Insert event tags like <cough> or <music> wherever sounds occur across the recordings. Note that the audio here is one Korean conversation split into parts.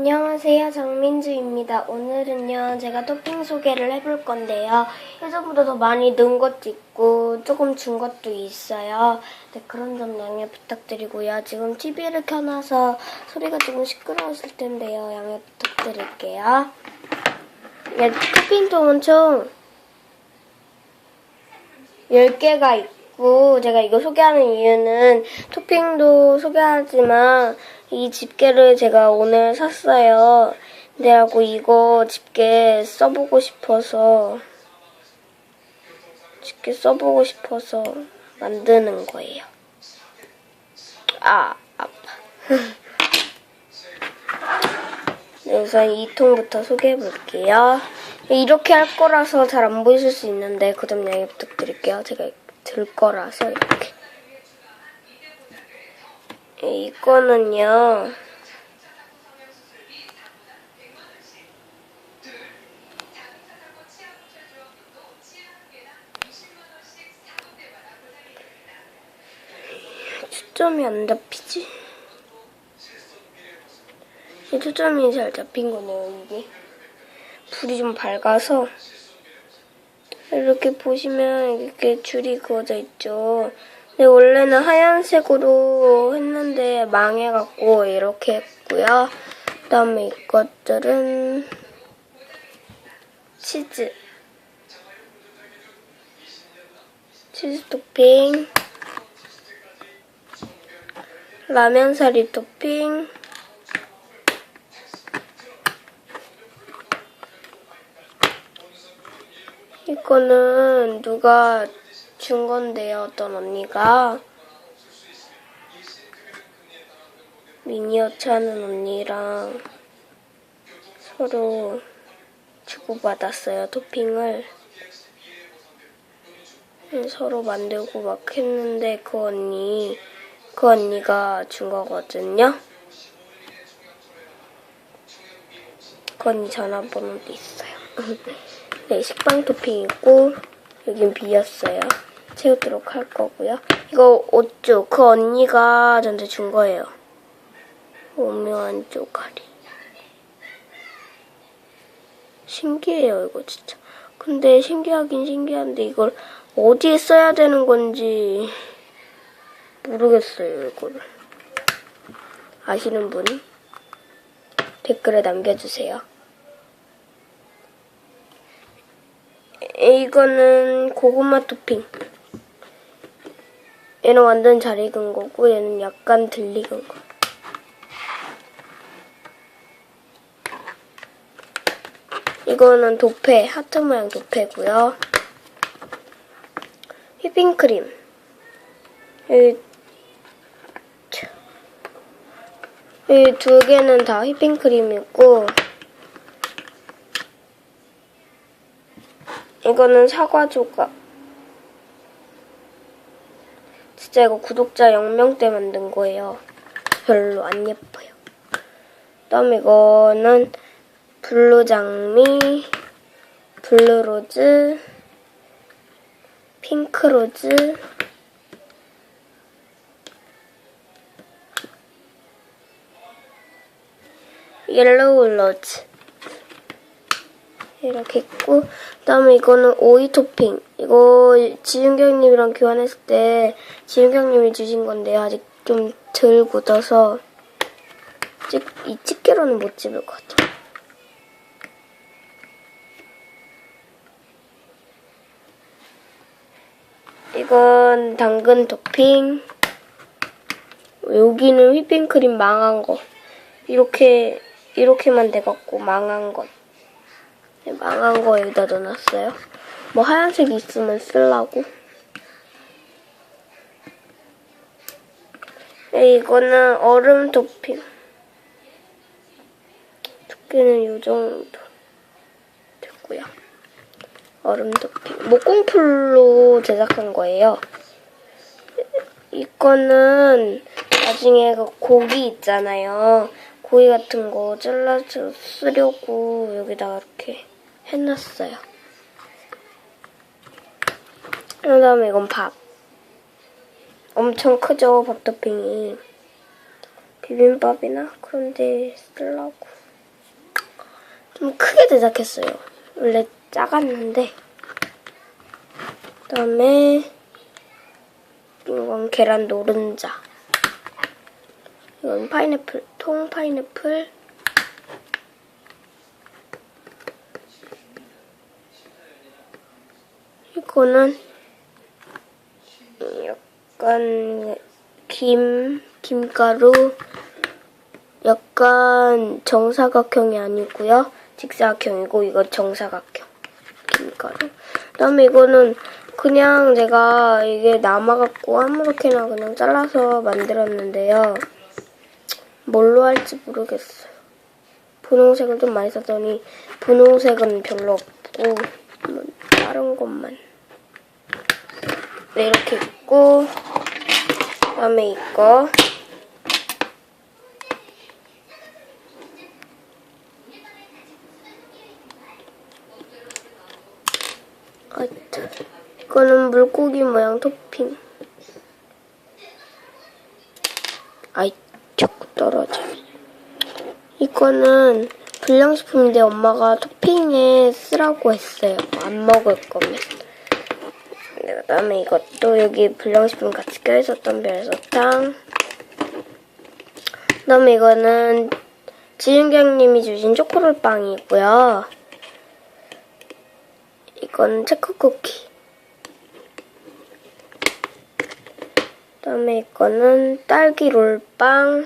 안녕하세요. 정민주입니다. 오늘은요, 제가 토핑 소개를 해볼 건데요. 예전보다 더 많이 넣은 것도 있고, 조금 준 것도 있어요. 네, 그런 점 양해 부탁드리고요. 지금 TV를 켜놔서 소리가 조금 시끄러우실 텐데요. 양해 부탁드릴게요. 네, 토핑통은 총 10개가 있고, 제가 이거 소개하는 이유는 토핑도 소개하지만, 이 집게를 제가 오늘 샀어요. 그래갖고 이거 집게 써보고 싶어서, 집게 써보고 싶어서 만드는 거예요. 아, 아파. <laughs> 네, 우선 이 통부터 소개해 볼게요. 이렇게 할 거라서 잘 안 보이실 수 있는데 그점 양해 부탁드릴게요. 제가 들 거라서 이렇게. 이거는요. 초점이 안 잡히지? 이 초점이 잘 잡힌 거네요, 이게. 불이 좀 밝아서. 이렇게 보시면 이렇게 줄이 그어져 있죠. 근데 원래는 하얀색으로 했는데 망해갖고 이렇게 했고요. 그 다음에 이것들은 치즈. 치즈 토핑. 라면 사리 토핑. 이거는 누가 준 건데요, 어떤 언니가. 미니어처 하는 언니랑 서로 주고받았어요, 토핑을. 서로 만들고 막 했는데 그 언니, 그 언니가 준 거거든요. 그 언니 전화번호도 있어요. <laughs> 네, 식빵 토핑 있고, 여긴 비었어요. 채우도록 할 거고요. 이거 옷죠? 그 언니가 저한테 준 거예요. 오묘한 쪼가리. 신기해요, 이거 진짜. 근데 신기하긴 신기한데 이걸 어디에 써야 되는 건지 모르겠어요, 이거를. 아시는 분 댓글에 남겨주세요. 이거는 고구마 토핑. 얘는 완전 잘 익은 거고 얘는 약간 덜 익은 거. 이거는 도페, 하트 모양 도페고요. 휘핑크림. 이 두 개는 다 휘핑크림이고 이거는 사과 조각. 진짜 이거 구독자 0명 때 만든 거예요. 별로 안 예뻐요. 그다음 이거는 블루 장미, 블루 로즈, 핑크 로즈, 옐로우 로즈. 이렇게 있고 그다음에 이거는 오이 토핑. 이거 지윤경님이랑 교환했을 때 지윤경님이 주신 건데요. 아직 좀 덜 굳어서 찍, 이 집게로는 못 집을 것 같아요. 이건 당근 토핑. 여기는 휘핑크림 망한 거. 이렇게 이렇게만 돼갖고 망한 것. 네, 망한 거 여기다 넣어놨어요. 뭐 하얀색 있으면 쓰려고. 네, 이거는 얼음 토핑. 두께는 이 정도 됐고요. 얼음 토핑. 목공풀로 제작한 거예요. 이거는 나중에 그 고기 있잖아요. 고기 같은 거 잘라서 쓰려고 여기다가 이렇게 해놨어요. 그 다음에 이건 밥. 엄청 크죠, 밥 토핑이. 비빔밥이나 그런 데 쓰려고. 좀 크게 제작했어요. 원래 작았는데. 그 다음에 이건 계란 노른자. 이건 파인애플, 통 파인애플. 이거는 약간 김, 김가루, 약간 정사각형이 아니고요. 직사각형이고 이거 정사각형. 김가루. 그 다음에 이거는 그냥 제가 이게 남아갖고 아무렇게나 그냥 잘라서 만들었는데요. 뭘로 할지 모르겠어요. 분홍색을 좀 많이 썼더니 분홍색은 별로 없고 뭐 다른 것만. 네, 이렇게 있고 그다음에 이거 아, 이거는 물고기 모양 토핑. 아이, 자꾸 떨어져. 이거는 불량식품인데 엄마가 토핑에 쓰라고 했어요. 안 먹을 거면. 네, 그다음에 이것도 여기 불량식품 같이 껴있었던 별사탕. 그 다음에 이거는 지윤경님이 주신 초코롤 빵이고요. 이건 체크 쿠키. 그 다음에 이거는 딸기 롤빵.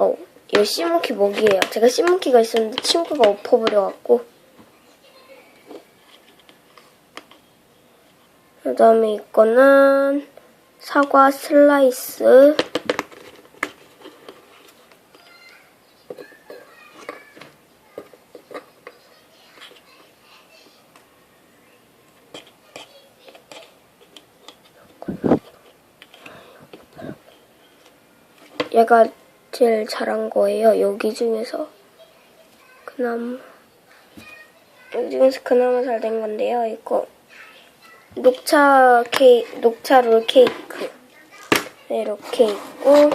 어, 이거 시몬키 먹이에요. 제가 시몬키가 있었는데 친구가 엎어버려갖고. 그 다음에 이거는 사과 슬라이스. 얘가 제일 잘한 거예요. 여기 중에서. 그나마. 여기 중에서 그나마 잘 된 건데요. 이거. 녹차 케이 녹차 롤 케이크. 네, 이렇게 있고.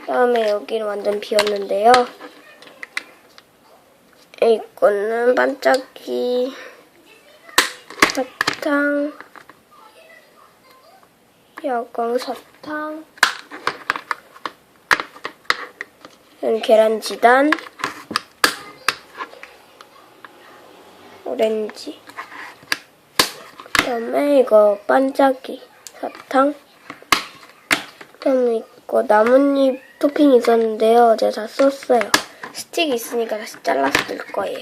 그다음에 여기는 완전 비었는데요. 이거는 반짝이 사탕, 야광 사탕, 이건 계란 지단, 오렌지. 그 다음에 이거 반짝이 사탕. 그 다음에 이거 나뭇잎 토핑 있었는데요. 제가 다 썼어요. 스틱이 있으니까 다시 잘라서 넣을 거예요.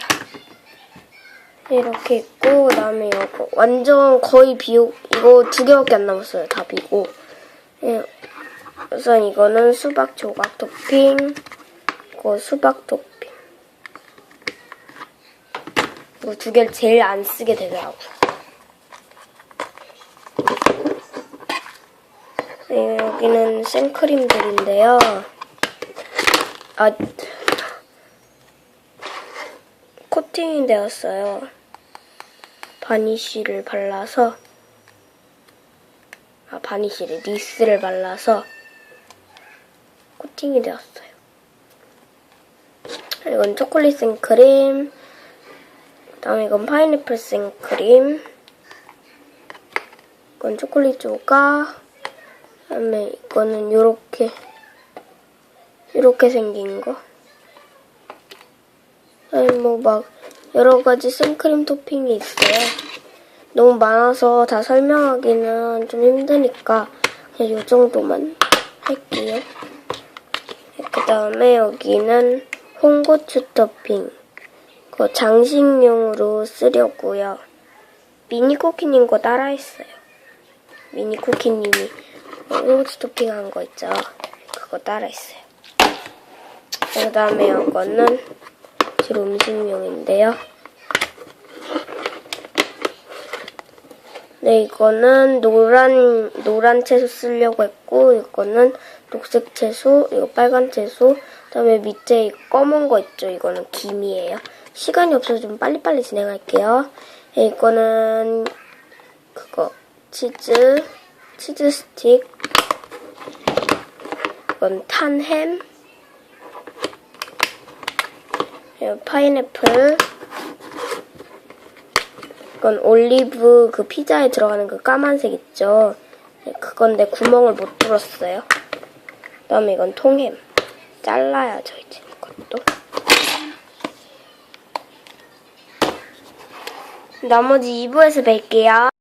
이렇게 있고 그다음에 이거 완전 거의 비오 이거 두 개밖에 안 남았어요. 다 비고. 예. 우선 이거는 수박 조각 토핑. 이거 수박 토핑. 이거 두 개를 제일 안 쓰게 되더라고요. 네, 여기는 생크림들인데요. 아, 코팅이 되었어요. 바니쉬를 발라서, 아, 바니쉬를, 니스를 발라서 코팅이 되었어요. 이건 초콜릿 생크림, 그 다음에 이건 파인애플 생크림, 이건 초콜릿 조각, 그다음에 이거는 요렇게 요렇게 생긴 거. 아니 뭐 막 여러 가지 생크림 토핑이 있어요. 너무 많아서 다 설명하기는 좀 힘드니까 그냥 요 정도만 할게요. 그 다음에 여기는 홍고추 토핑. 그거 장식용으로 쓰려고요. 미니 쿠키님 거 따라했어요. 미니 쿠키님이 홍고추 토핑한 거 있죠? 그거 따라했어요. 그 다음에 이거는 주로 음식용인데요. 네, 이거는 노란, 노란 채소 쓰려고 했고, 이거는 녹색 채소, 이거 빨간 채소, 그 다음에 밑에 이 검은 거 있죠? 이거는 김이에요. 시간이 없어서 좀 빨리빨리 진행할게요. 네, 이거는 그거, 치즈, 치즈 스틱, 이건 탄햄. 그리고 파인애플. 이건 올리브 그 피자에 들어가는 그 까만색 있죠? 네, 그건데 구멍을 못 뚫었어요. 그다음에 이건 통햄. 잘라야죠 이제 이것도. 나머지 2부에서 뵐게요.